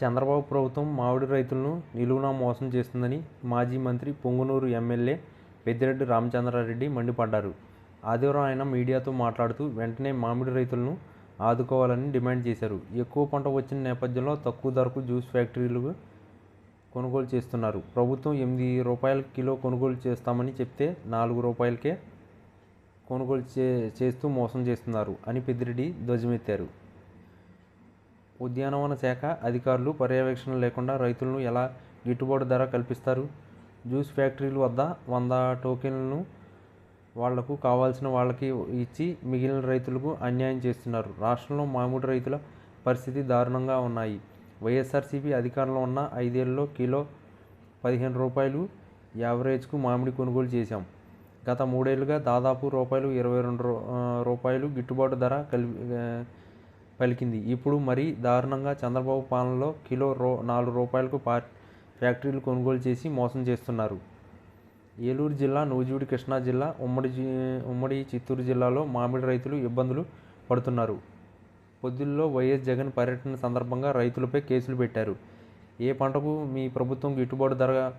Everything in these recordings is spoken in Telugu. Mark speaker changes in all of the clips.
Speaker 1: చంద్రబాబు ప్రభుత్వం మామిడి రైతులను నిలువునా మోసం చేస్తుందని మాజీ మంత్రి పొంగునూరు ఎమ్మెల్యే పెద్దిరెడ్డి రామచంద్రారెడ్డి మండిపడ్డారు. ఆదివారం ఆయన మీడియాతో మాట్లాడుతూ వెంటనే మామిడి రైతులను ఆదుకోవాలని డిమాండ్ చేశారు. ఎక్కువ పంట వచ్చిన నేపథ్యంలో తక్కువ ధరకు జ్యూస్ ఫ్యాక్టరీలు కొనుగోలు చేస్తున్నారు. ప్రభుత్వం ఎనిమిది రూపాయల కిలో కొనుగోలు చేస్తామని చెప్తే నాలుగు రూపాయలకే కొనుగోలు చే చేస్తూ మోసం చేస్తున్నారు అని పెద్దిరెడ్డి ధ్వజమెత్తారు. ఉద్యానవన శాఖ అధికారులు పర్యవేక్షణ లేకుండా రైతులను ఎలా గిట్టుబాటు ధర కల్పిస్తారు? జ్యూస్ ఫ్యాక్టరీల వద్ద వంద టోకెన్లను వాళ్ళకు కావాల్సిన వాళ్ళకి ఇచ్చి మిగిలిన రైతులకు అన్యాయం చేస్తున్నారు. రాష్ట్రంలో మామిడి రైతుల పరిస్థితి దారుణంగా ఉన్నాయి. వైఎస్ఆర్సీపీ అధికారంలో ఉన్న ఐదేళ్ళలో కిలో పదిహేను రూపాయలు యావరేజ్కు మామిడి కొనుగోలు చేశాం. గత మూడేళ్ళుగా దాదాపు రూపాయలు ఇరవై రెండు రూ- రూపాయలు గిట్టుబాటు ధర కల్పి పలికింది. ఇప్పుడు మరీ దారుణంగా చంద్రబాబు పాలనలో కిలో రూ నాలుగు రూపాయలకు పా ఫ్యాక్టరీలు కొనుగోలు చేసి మోసం చేస్తున్నారు. ఏలూరు జిల్లా నూజివీడు కృష్ణా జిల్లా ఉమ్మడి ఉమ్మడి చిత్తూరు జిల్లాలో మామిడి రైతులు ఇబ్బందులు పడుతున్నారు. పొద్దుల్లో వైఎస్ జగన్ పర్యటన సందర్భంగా రైతులపై కేసులు పెట్టారు. ఏ పంటకు మీ ప్రభుత్వం గిట్టుబాటు ధర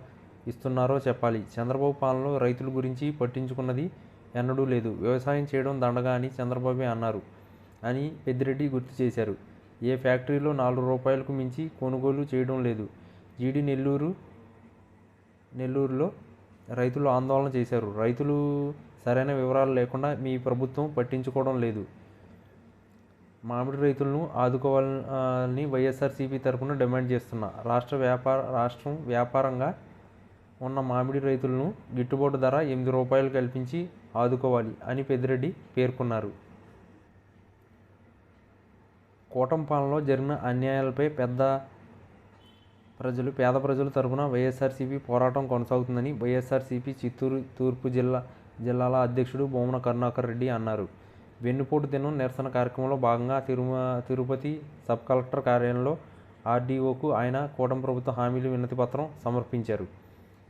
Speaker 1: ఇస్తున్నారో చెప్పాలి. చంద్రబాబు పాలనలో రైతుల గురించి పట్టించుకున్నది ఎన్నడూ లేదు. వ్యవసాయం చేయడం దండగా అని చంద్రబాబు అన్నారు. అని పెద్దిరెడ్డి గుర్తు చేశారు. ఏ ఫ్యాక్టరీలో నాలుగు రూపాయలకు మించి కొనుగోలు చేయడం లేదు. జీడి నెల్లూరు నెల్లూరులో రైతులు ఆందోళన చేశారు. రైతులు సరైన వివరాలు లేకుండా మీ ప్రభుత్వం పట్టించుకోవడం లేదు. మామిడి రైతులను ఆదుకోవాలని వైఎస్ఆర్సీపీ తరఫున డిమాండ్ చేస్తున్నా. రాష్ట్ర వ్యాపార రాష్ట్రం వ్యాపారంగా ఉన్న మామిడి రైతులను గిట్టుబాటు ధర ఎనిమిది రూపాయలు కల్పించి ఆదుకోవాలి అని పెద్దిరెడ్డి పేర్కొన్నారు. కూటమి పాలనలో జరిగిన అన్యాయాలపై పెద్ద ప్రజలు పేద ప్రజల తరపున వైఎస్ఆర్సీపీ పోరాటం కొనసాగుతుందని వైఎస్ఆర్సీపీ చిత్తూరు తూర్పు జిల్లా జిల్లాల అధ్యక్షుడు బొమ్మన కరుణాకర్ రెడ్డి అన్నారు. వెన్నుపోటు దినం నిరసన కార్యక్రమంలో భాగంగా తిరుమ తిరుపతి సబ్ కలెక్టర్ కార్యాలయంలో ఆర్డీఓకు ఆయన కూటమి ప్రభుత్వ హామీలు వినతి పత్రం సమర్పించారు.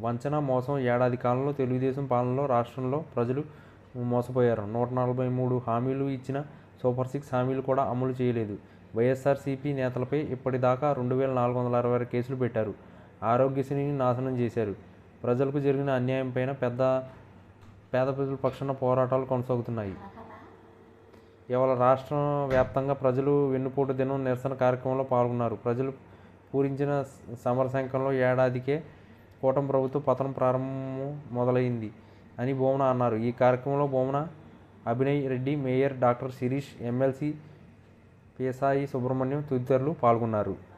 Speaker 1: వంచన మోసం ఏడాది కాలంలో తెలుగుదేశం పాలనలో రాష్ట్రంలో ప్రజలు మోసపోయారు. నూట నలభై మూడు హామీలు ఇచ్చిన సూపర్ సిక్స్ హామీలు కూడా అమలు చేయలేదు. వైఎస్ఆర్సీపీ నేతలపై ఇప్పటిదాకా రెండు వేల నాలుగు వందల అరవై ఆరు కేసులు పెట్టారు. ఆరోగ్యశ్రీని నాశనం చేశారు. ప్రజలకు జరిగిన అన్యాయంపైన పెద్ద పేద ప్రజల పక్షాన పోరాటాలు కొనసాగుతున్నాయి. ఇవాళ రాష్ట్ర వ్యాప్తంగా ప్రజలు వెన్నుపోటు దినం నిరసన కార్యక్రమంలో పాల్గొన్నారు. ప్రజలు పూరించిన సమర సంఖ్యలో ఏడాదికే కూటమి ప్రభుత్వ పతనం ప్రారంభం మొదలైంది అని బోమన అన్నారు. ఈ కార్యక్రమంలో Bomana Abhinay Reddy mayor doctor Sirish MLC Pesai Subrahmanyam తదితరులు పాల్గొన్నారు.